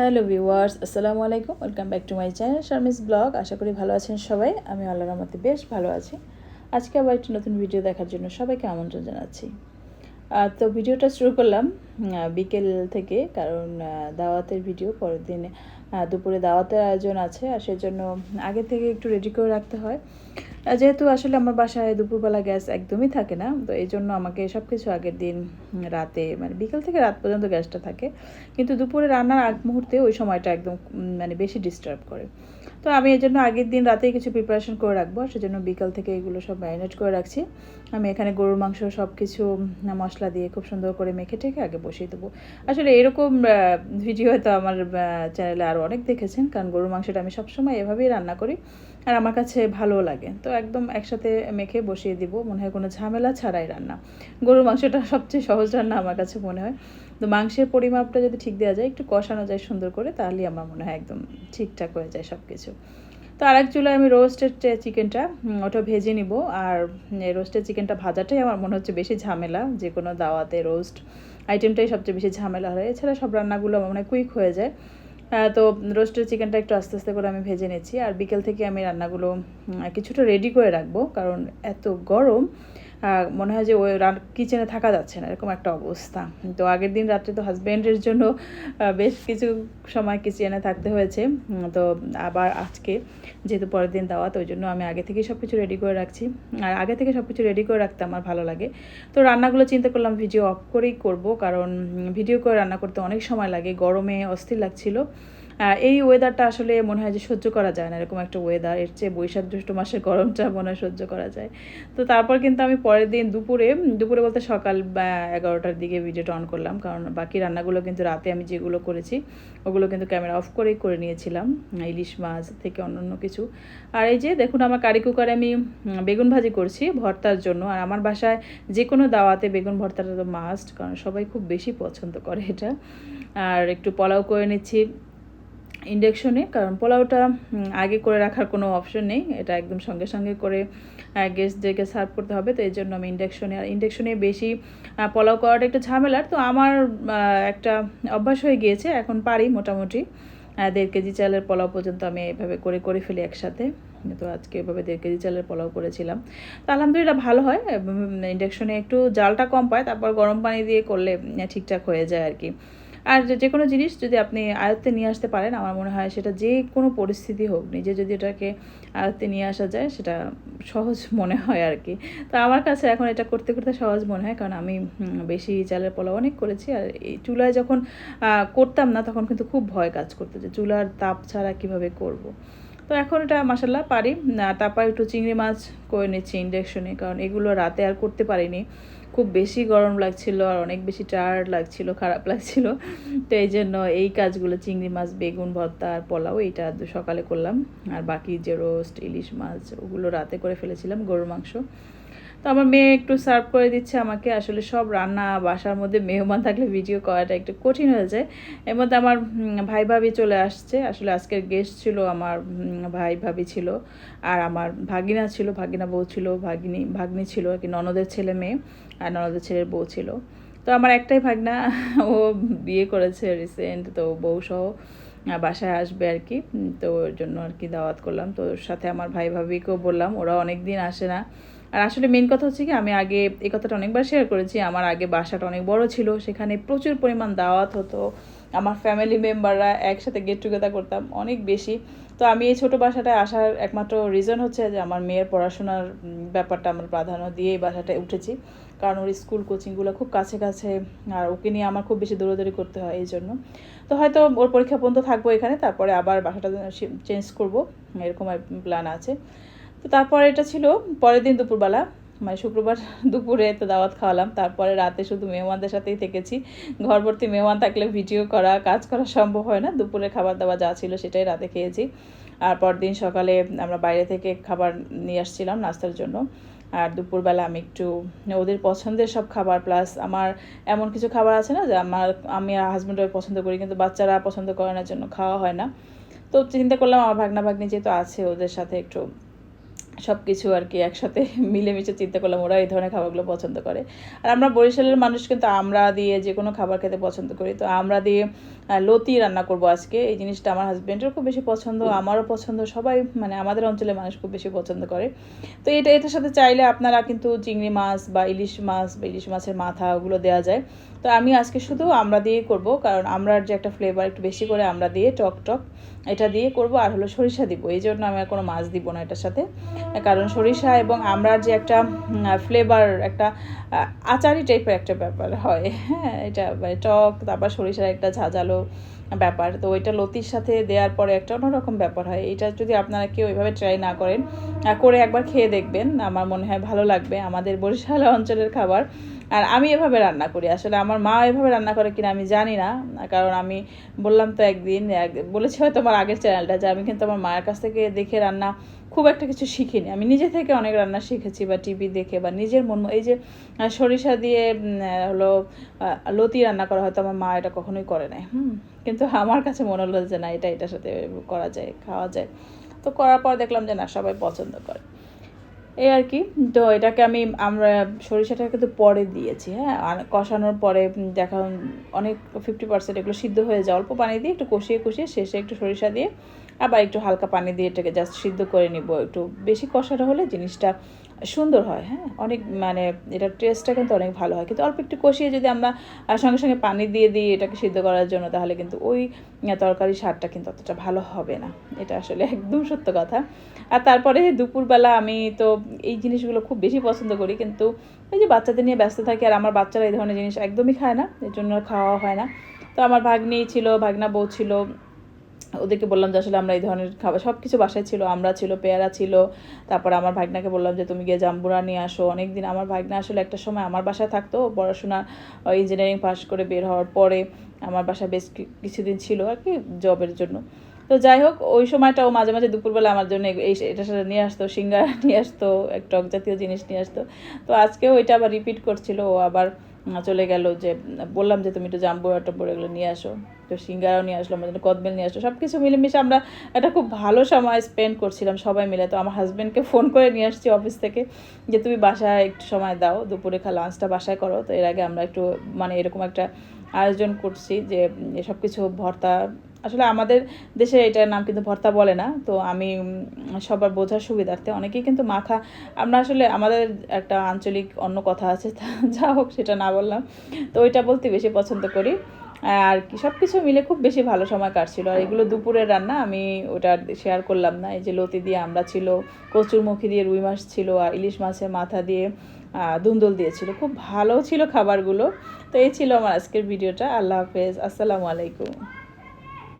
Hello viewers, আসসালামু আলাইকুম। Welcome back to my channel Sharmi's blog আশা করি ভালো আছেন সবাই। আমি আল্লাহর রহমতে বেশ ভালো আছি। আজকে আবার একটি নতুন ভিডিও দেখার জন্য সবাইকে আমন্ত্রণ জানাচ্ছি। তো ভিডিওটা শুরু করলাম বিকেল থেকে, কারণ দাওয়াতের ভিডিও পরের দিন দুপুরে দাওয়াতের আয়োজন আছে, আর সেজন্য আগে থেকে একটু রেডি করে রাখতে হয়। যেহেতু আসলে আমার বাসায় দুপুরবেলা গ্যাস একদমই থাকে না, তো এই জন্য আমাকে সব কিছু আগের দিন রাতে মানে বিকেল থেকে রাত পর্যন্ত গ্যাসটা থাকে। কিন্তু দুপুরে রান্নার আগ মুহূর্তে ওই সময়টা একদম মানে বেশি ডিস্টার্ব করে। তো আমি এই জন্য আগের দিন রাতেই কিছু প্রিপারেশন করে রাখব, সেজন্য বিকাল থেকে এগুলো সব ম্যারিনেট করে রাখছি। আমি এখানে গরুর মাংস সব কিছু মশলা দিয়ে খুব সুন্দর করে মেখে টেখে আগে বসিয়ে দেবো। আসলে এরকম ভিডিও হয়তো আমার চ্যানেলে আরও অনেক দেখেছেন, কারণ গরুর মাংসটা আমি সবসময় এভাবেই রান্না করি। আর আমার কাছে ভালোও লাগে। তো একদম একসাথে মেখে বসিয়ে দিব, মনে হয় কোনো ঝামেলা ছাড়াই রান্না। গরুর মাংসটা সবচেয়ে সহজ রান্না আমার কাছে মনে হয়। তো মাংসের পরিমাপটা যদি ঠিক দেওয়া যায়, একটু কষানো যায় সুন্দর করে, তাহলেই আমার মনে হয় একদম ঠিকঠাক হয়ে যায় সব কিছু তো আরেক চুলায় আমি রোস্টেড চিকেনটা ওটা ভেজে নিব। আর রোস্টেড চিকেনটা ভাজাটাই আমার মনে হচ্ছে বেশি ঝামেলা যে কোনো দাওয়াতে রোস্ট আইটেমটাই সবচেয়ে বেশি ঝামেলা হয়। এছাড়া সব রান্নাগুলো আমার মনে হয় কুইক হয়ে যায়। তো রোস্টেড চিকেনটা একটু আস্তে আস্তে করে আমি ভেজে নিচ্ছি। আর বিকেল থেকে আমি রান্নাগুলো কিছুটা রেডি করে রাখব, কারণ এত গরম। মনে হয় যে ওই কিচেনে থাকা যাচ্ছে না, এরকম একটা অবস্থা। তো আগের দিন রাত্রে তো হাজব্যান্ডের জন্য বেশ কিছু সময় কিচেনে থাকতে হয়েছে। তো আবার আজকে যেহেতু পরের দিন দাওয়াত, ওই জন্য আমি আগে থেকেই সব কিছু রেডি করে রাখছি। আর আগে থেকে সব কিছু রেডি করে রাখতে আমার ভালো লাগে। তো রান্নাগুলো চিন্তা করলাম ভিডিও অফ করেই করব, কারণ ভিডিও করে রান্না করতে অনেক সময় লাগে, গরমে অস্থির লাগছিল। এই ওয়েদারটা আসলে মনে হয় যে সহ্য করা যায় না, এরকম একটা ওয়েদার এর চেয়ে বৈশাখ জ্যৈষ্ঠ মাসের গরমটা মনে হয় সহ্য করা যায়। তো তারপর কিন্তু আমি পরের দিন দুপুরে দুপুরে বলতে সকাল এগারোটার দিকে ভিডিওটা অন করলাম, কারণ বাকি রান্নাগুলো কিন্তু রাতে আমি যেগুলো করেছি, ওগুলো কিন্তু ক্যামেরা অফ করেই করে নিয়েছিলাম, ইলিশ মাছ থেকে অন্য অন্য কিছু। আর এই যে দেখুন, আমার কারি কুকারে আমি বেগুন ভাজি করছি ভর্তার জন্য, আর আমার বাসায় যে কোনো দাওয়াতে বেগুন ভর্তাটা তো মাস্ট কারণ সবাই খুব বেশি পছন্দ করে এটা। আর একটু পোলাও করে নিচ্ছি ইন্ডাকশনে, কারণ পোলাওটা আগে করে রাখার কোনো অপশন নেই। এটা একদম সঙ্গে সঙ্গে করে গেস্টদেরকে সার্ভ করতে হবে। তো এই জন্য আমি ইন্ডাকশনে, আর ইন্ডাকশনে বেশি পোলাও করাটা একটু ঝামেলার। তো আমার একটা অভ্যাস হয়ে গিয়েছে, এখন পারি মোটামুটি। দেড় কেজি চালের পোলাও পর্যন্ত আমি এভাবে করে করে ফেলি একসাথে। তো আজকে এভাবে দেড় কেজি চালের পোলাও করেছিলাম। তো আলহামদুলিল্লাহ ভালো হয়। ইন্ডাকশনে একটু জালটা কম পায়, তারপর গরম পানি দিয়ে করলে ঠিকঠাক হয়ে যায় আর কি। আর যে কোনো জিনিস যদি আপনি আয়ত্তে নিয়ে আসতে পারেন, আমার মনে হয় সেটা যে কোনো পরিস্থিতি হোক, নিজে যদি এটাকে আয়ত্তে নিয়ে আসা যায়, সেটা সহজ মনে হয় আর কি তো আমার কাছে এখন এটা করতে করতে সহজ মনে হয়, কারণ আমি বেশি চালের পোলাও অনেক করেছি আর এই চুলায় যখন করতাম না, তখন কিন্তু খুব ভয় কাজ করতো যে চুলার তাপ ছাড়া কীভাবে করব। তো এখন এটা মাসাল্লাহ পারি। তারপর একটু চিংড়ি মাছ করে নিচ্ছি ইন্ডাকশনে কারণ এগুলো রাতে আর করতে পারিনি। খুব বেশি গরম লাগছিল আর অনেক বেশি টায়ার্ড লাগছিল, খারাপ লাগছিল। তো এই জন্য এই কাজগুলো চিংড়ি মাছ, বেগুন ভর্তা আর পোলাও এইটা সকালে করলাম। আর বাকি যে রোস্ট ইলিশ মাছ, ওগুলো রাতে করে ফেলেছিলাম, গরুর মাংস। তো আমার মেয়ে একটু সার্ভ করে দিচ্ছে আমাকে। আসলে সব রান্না বাসার মধ্যে মেহমান থাকলে ভিডিও করাটা একটু কঠিন হয়ে যায়। এর মধ্যে আমার ভাই ভাবি চলে আসছে। আসলে আজকের গেস্ট ছিল আমার ভাই ভাবি ছিল আর আমার ভাগিনা ছিল, ভাগিনা বউ ছিল, ভাগিনী, ভাগ্নি ছিল আর কি, ননদের ছেলে মেয়ে আর ননদের ছেলের বউ ছিল। তো আমার একটাই ভাগনা, ও বিয়ে করেছে রিসেন্ট তো বউ সহ বাসায় আসবে আর কি। তো ওর জন্য আর কি দাওয়াত করলাম। তো ওর সাথে আমার ভাই ভাবিকেও বললাম, ওরা অনেক দিন আসে না। আর আসলে মেন কথা হচ্ছে কি, আমি আগে এই কথাটা অনেকবার শেয়ার করেছি, আমার আগে বাসাটা অনেক বড় ছিল, সেখানে প্রচুর পরিমাণ দাওয়াত হতো, আমার ফ্যামিলি মেম্বাররা একসাথে গেট টুগেদার করতাম, অনেক বেশি। তো আমি এই ছোটো বাসাটায় আসার একমাত্র রিজন হচ্ছে যে আমার মেয়ের পড়াশোনার ব্যাপারটা আমরা প্রাধান্য দিয়ে এই বাসাটায় উঠেছি, কারণ ওর স্কুল কোচিংগুলো খুব কাছে কাছে, আর ওকে নিয়ে আমার খুব বেশি দৌড়াদৌড়ি করতে হয় এই জন্য। তো হয়তো ওর পরীক্ষা পর্যন্ত থাকব এখানে, তারপরে আবার বাসাটা চেঞ্জ করব, এরকম প্ল্যান আছে। তো তারপর এটা ছিল পরের দিন দুপুরবেলা। মানে শুক্রবার দুপুরে তো দাওয়াত খাওয়ালাম। তারপরে রাতে শুধু মেহমানদের সাথেই থেকেছি। ঘর ভর্তি মেহমান থাকলে ভিডিও করা, কাজ করা সম্ভব হয় না। দুপুরে খাবার দাবার যা ছিল সেটাই রাতে খেয়েছি। আর পরদিন সকালে আমরা বাইরে থেকে খাবার নিয়ে আসছিলাম নাস্তার জন্য। আর দুপুরবেলা আমি একটু ওদের পছন্দের সব খাবার প্লাস আমার এমন কিছু খাবার আছে না যে আমার, আমি আর হাজব্যান্ড পছন্দ করি, কিন্তু বাচ্চারা পছন্দ করে না জন্য খাওয়া হয় না। তো চিন্তা করলাম আমার ভাগনা ভাগ্নি যেহেতু আছে, ওদের সাথে একটু সব কিছু আর কি একসাথে মিলেমিশে চিন্তা করলাম ওরা এই ধরনের খাবারগুলো পছন্দ করে। আর আমরা বরিশালের মানুষ কিন্তু আমরা দিয়ে যে কোনো খাবার খেতে পছন্দ করি। তো আমরা দিয়ে লতি রান্না করব আজকে। এই জিনিসটা আমার হাজব্যান্ডের খুব বেশি পছন্দ আমারও পছন্দ সবাই মানে আমাদের অঞ্চলের মানুষ খুব বেশি পছন্দ করে। তো এটা এটার সাথে চাইলে আপনারা কিন্তু চিংড়ি মাছ বা ইলিশ মাছ বা ইলিশ মাছের মাথা ওগুলো দেওয়া যায়। তো আমি আজকে শুধু আমরা দিয়েই করব, কারণ আমরার যে একটা ফ্লেভার একটু বেশি করে আমরা দিয়ে টক টক, এটা দিয়ে করব আর হলো সরিষা দিব। এই জন্য আমি আর কোনো মাছ দিব না এটার সাথে। কারণ সরিষা এবং আমরার যে একটা ফ্লেভার একটা আচারি টাইপের একটা ব্যাপার হয়। হ্যাঁ এটা মানে টক, তারপর সরিষার একটা ঝাঁঝালো ব্যাপার। তো ওইটা লতির সাথে দেওয়ার পরে একটা অন্যরকম ব্যাপার হয়। এটা যদি আপনারা কেউ এভাবে ট্রাই না করেন করে একবার খেয়ে দেখবেন। আমার মনে হয় ভালো লাগবে। আমাদের বরিশাল অঞ্চলের খাবার আর আমি এভাবে রান্না করি। আসলে আমার মা এভাবে রান্না করে কিনা আমি জানি না। কারণ আমি বললাম তো একদিন, এক- বলেছি হয়তো আমার আগের চ্যানেলটা যে আমি কিন্তু আমার মায়ের কাছ থেকে দেখে রান্না খুব একটা কিছু শিখিনি। আমি নিজে থেকে অনেক রান্না শিখেছি বা টিভি দেখে বা নিজের মন, এই যে সরিষা দিয়ে হলো লতি রান্না করা হয়তো আমার মা এটা কখনোই করে নাই। হুম, কিন্তু আমার কাছে মনে হলো যে না, এটা এটার সাথে করা যায়, খাওয়া যায়। তো করার পর দেখলাম যে না, সবাই পছন্দ করে। এই আর কি। তো এটাকে আমি, আমরা সরিষাটা কিন্তু পরে দিয়েছি হ্যাঁ? আর কষানোর পরে দেখা অনেক ফিফটি পার্সেন্ট এগুলো সিদ্ধ হয়ে যায়। অল্প পানি দিয়ে একটু কষিয়ে কষিয়ে শেষে একটু সরিষা দিয়ে আবার একটু হালকা পানি দিয়ে এটাকে জাস্ট সিদ্ধ করে নিব। একটু বেশি কষাটা হলে জিনিসটা সুন্দর হয় হ্যাঁ? অনেক মানে এটার টেস্টটা কিন্তু অনেক ভালো হয়। কিন্তু অল্প একটু কষিয়ে যদি আমরা সঙ্গে সঙ্গে পানি দিয়ে দিই এটাকে সিদ্ধ করার জন্য, তাহলে কিন্তু ওই তরকারি স্বাদটা কিন্তু অতটা ভালো হবে না। এটা আসলে একদম সত্য কথা। আর তারপরে দুপুরবেলা আমি তো এই জিনিসগুলো খুব বেশি পছন্দ করি, কিন্তু ওই যে বাচ্চাদের নিয়ে ব্যস্ত থাকি, আর আমার বাচ্চারা এই ধরনের জিনিস একদমই খায় না, এর জন্য খাওয়া হয় না। তো আমার ভাগ্নি ছিল, ভাগনা বউ ছিল ওদেরকে বললাম যে আসলে আমরা এই ধরনের খাবার সব কিছু বাসায় ছিল, আমরা ছিল, পেয়ারা ছিল। তারপর আমার ভাগনাকে বললাম যে তুমি গিয়ে জাম্বুরা নিয়ে আসো। অনেক দিন আমার ভাগনা আসলে একটা সময় আমার বাসায় থাকতো, পড়াশোনা ইঞ্জিনিয়ারিং পাস করে বের হওয়ার পরে আমার বাসায় বেশ কিছুদিন ছিল আর কি জবের জন্য। তো যাই হোক, ওই সময়টা ও মাঝে মাঝে দুপুরবেলা আমার জন্য এই এটা সেটা নিয়ে আসতো, সিঙ্গারা নিয়ে আসতো টক জাতীয় জিনিস নিয়ে আসতো। তো আজকেও এটা আবার রিপিট করছিল, ও আবার চলে গেল যে বললাম যে, তুমি একটু জাম্বুরা টাম্বো এগুলো নিয়ে আসো তো সিঙ্গারাও নিয়ে আসলো আমাদের কদবেল নিয়ে আসলো সব কিছু মিলেমিশে আমরা একটা খুব ভালো সময় স্পেন্ড করছিলাম সবাই মিলে। তো আমার হাজব্যান্ডকে ফোন করে নিয়ে আসছি অফিস থেকে যে, তুমি বাসায় একটু সময় দাও, দুপুরে খা লাঞ্চটা বাসায় করো। তো এর আগে আমরা একটু মানে এরকম একটা আয়োজন করছি যে সব কিছু ভর্তা আসলে আমাদের দেশে এটার নাম কিন্তু ভর্তা বলে না, তো আমি সবার বোঝার সুবিধার্থে অনেকেই কিন্তু মাখা, আমরা আসলে আমাদের একটা আঞ্চলিক অন্য কথা আছে যা হোক সেটা না বললাম, তো ওইটা বলতে বেশি পছন্দ করি। আর কি সব কিছু মিলে খুব বেশি ভালো সময় কাটছিল, আর এগুলো দুপুরের রান্না আমি ওটা শেয়ার করলাম না, এই যে লতি দিয়ে আমরা ছিল কচুরমুখী দিয়ে রুই মাছ ছিল, আর ইলিশ মাছের মাথা দিয়ে দুন্দল দিয়েছিল, খুব ভালো ছিল খাবারগুলো, তো এই ছিল আমার আজকের ভিডিওটা, আল্লাহ হাফেজ, আসসালামু আলাইকুম।